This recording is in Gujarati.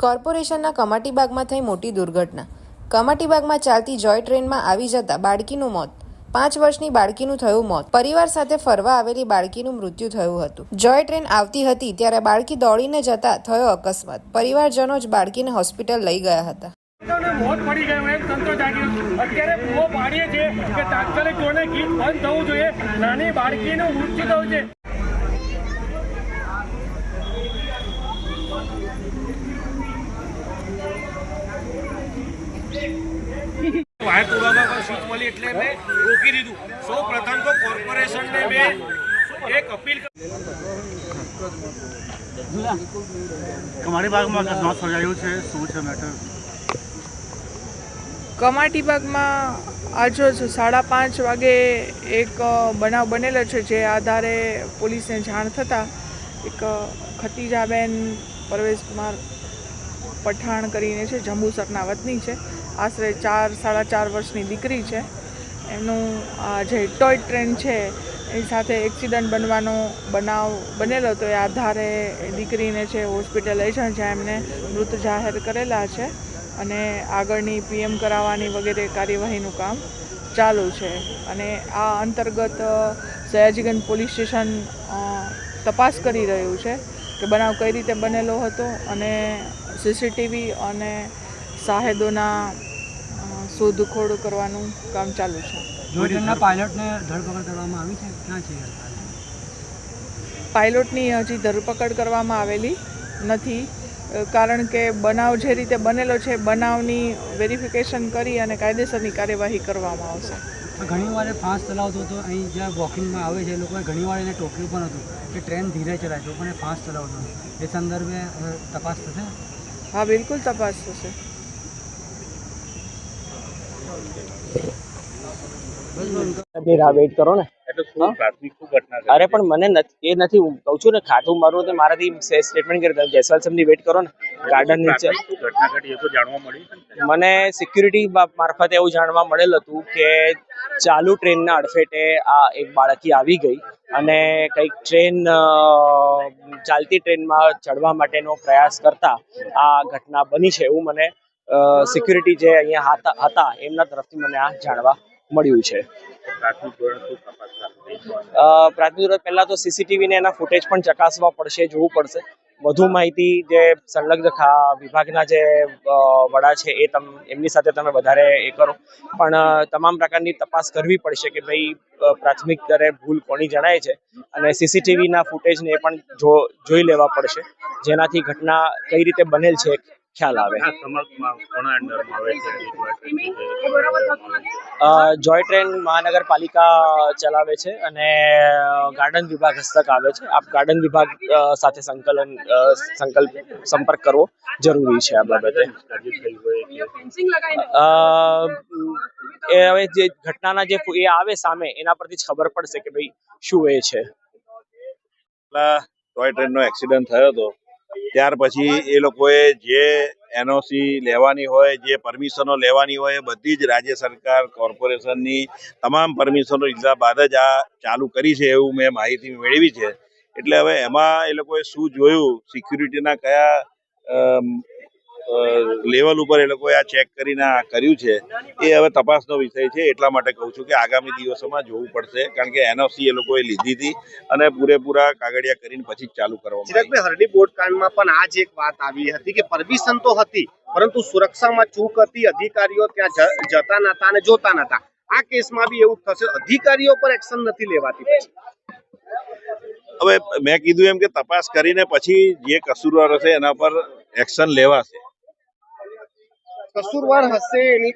કોર્પોરેશનના કમાટીબાગમાં થઈ મોટી દુર્ઘટના. કમાટીબાગમાં ચાલતી જોય ટ્રેનમાં આવી જતા બાળકીનું મોત. પાંચ વર્ષની બાળકીનું થયું મોત. પરિવાર સાથે ફરવા આવેલી બાળકીનું મૃત્યુ થયું હતું. જોય ટ્રેન આવતી હતી ત્યારે બાળકી દોડીને જતા થયો અકસ્માત. પરિવારજનો જ બાળકીને હોસ્પિટલ લઈ ગયા હતા. અત્યારે ધોરણે ગીત બંધ થવું જોઈએ. નાની બાળકીનું મૃત્યુ થયું છે. પણ મળી એટલે મેં રોકી દીધું. સૌ પ્રથમ તો કોર્પોરેશનને મેં એક અપીલ કમાટી બાગમાં અકસ્માત સર્જાયું છે. શું છે મેટર કમાટીબાગમાં આજરોજ સાડા પાંચ વાગે એક બનાવ બનેલો છે જે આધારે પોલીસને જાણ થતાં એક ખતીજાબેન પરવેશ કુમાર પઠાણ કરીને છે જંબુસરના વતની છે. આશરે ચાર, સાડા ચાર વર્ષની દીકરી છે. એમનું આ જે ટોય ટ્રેન છે, એની સાથે એક્સિડન્ટ બનવાનો બનાવ બનેલો, તો એ આધારે દીકરીને છે હોસ્પિટલ લઈ જાય, જ્યાં એમને મૃત જાહેર કરેલા છે. અને આગળની પીએમ કરાવવાની વગેરે કાર્યવાહીનું કામ ચાલુ છે. અને આ અંતર્ગત સયાજીગંજ પોલીસ સ્ટેશન તપાસ કરી રહ્યું છે કે બનાવ કઈ રીતે બનેલો હતો અને સીસીટીવી અને સાહેદોના શોધખોળ કરવાનું કામ ચાલુ છે. પાયલટને ધરપકડ કરવામાં આવી છે? ક્યાં છે પાયલોટની હજી ધરપકડ કરવામાં આવેલી નથી કારણ કે બનાવ જે રીતે બનેલો છે બનાવની વેરિફિકેશન કરી અને કાયદેસરની કાર્યવાહી કરવામાં આવશે. ઘણી વાર એ ફાસ્ટ ચલાવતો હતો. અહીં જ્યાં વોકિંગમાં આવે છે લોકોએ ઘણી વાર એને ટોક્યું પણ હતું કે ટ્રેન ધીરે ચલાય છે પણ ફાસ્ટ ચલાવતો એ સંદર્ભે તપાસ થશે? હા બિલકુલ તપાસ થશે. વેઇટ કરો ને. અરે પણ મને નથી એ નથી હું કહું છું ને ખાતું મારું તો મારાથી સ્ટેટમેન્ટ કરી તમે જયસ્વાલ સાહેબની વેઇટ કરો ને. ગાર્ડન નીચે. ઘટના ઘટી એ તો જાણવા મળી મને સિક્યુરિટી મારફતે એવું જાણવા મળેલ હતું કે ચાલુ ટ્રેનના અડફેટે આ એક બાળકી આવી ગઈ અને કંઈક ટ્રેન ચાલતી ટ્રેનમાં ચડવા માટેનો પ્રયાસ કરતા આ ઘટના બની છે એવું મને સિક્યુરિટી જે અહીંયા હતા એમના તરફથી મને આ જાણવા મળ્યું છે. પ્રાથમિક ધોરણ પહેલા તો સીસીટીવી ને એના ફૂટેજ પણ ચકાસવા પડશે જોવું પડશે. વધુ માહિતી જે સંલગ્ન ખા- વિભાગના જે વડા છે એ તમ એમની સાથે તમે વધારે એ કરો. પણ તમામ પ્રકારની તપાસ કરવી પડશે કે ભાઈ પ્રાથમિક દરે ભૂલ કોની જણાય છે? અને સીસીટીવીના ફૂટેજને એ પણ જો જોઈ લેવા પડશે. જેનાથી ઘટના કઈ રીતે બનેલ છે ખ્યાલ આવે. જોય ટ્રેન મહાનગરપાલિકા ચલાવે છે અને ગાર્ડન વિભાગ હસ્તક આવે છે. આપ ગાર્ડન વિભાગ અ, સાથે સંકલન સંકલ્પ સંપર્ક કરવો જરૂરી છે આ બાબતે. અ, એ હવે જે ઘટનાના જે એ આવે સામે એના પરથી જ ખબર પડશે કે ભાઈ શું એ છે. એટલે ટોય ટ્રેનનો એક્સિડન્ટ થયો હતો. ત્યાર પછી એ લોકોએ જે એનઓસી લેવાની હોય, જે પરમિશનો લેવાની હોય, એ બધી જ રાજ્ય સરકાર, કોર્પોરેશનની તમામ પરમિશનો લીધા બાદ જ આ ચાલુ કરી છે એવું મેં માહિતી મેળવી છે. એટલે હવે એમાં એ લોકોએ શું જોયું? સિક્યુરિટીના કયા લેવલ ઉપર એ લોકોએ આ ચેક કરીને આ કર્યું છે. એ હવે તપાસનો વિષય છે. એટલા માટે કહું છું કે આગામી દિવસોમાં જોવું પડશે. કારણ કે એનઓસી એ લોકોએ લીધી હતી અને પૂરેપૂરા કાગળિયા કરીને પછી ચાલુ કરવામાં હરડી બોટ કાંડમાં પણ આ જ એક વાત આવી હતી કે પરમિશન તો હતી પરંતુ સુરક્ષામાં ચૂક હતી અધિકારીઓ ત્યાં જતા નતા અને જોતા નતા. આ કેસમાં બી એવું થશે. અધિકારીઓ પર એક્શન નથી લેવાતી હવે મેં કીધું એમ કે તપાસ કરીને પછી જે કસૂરવાર હશે એના પર એક્શન લેવાશે. કસૂરવાર હશે એની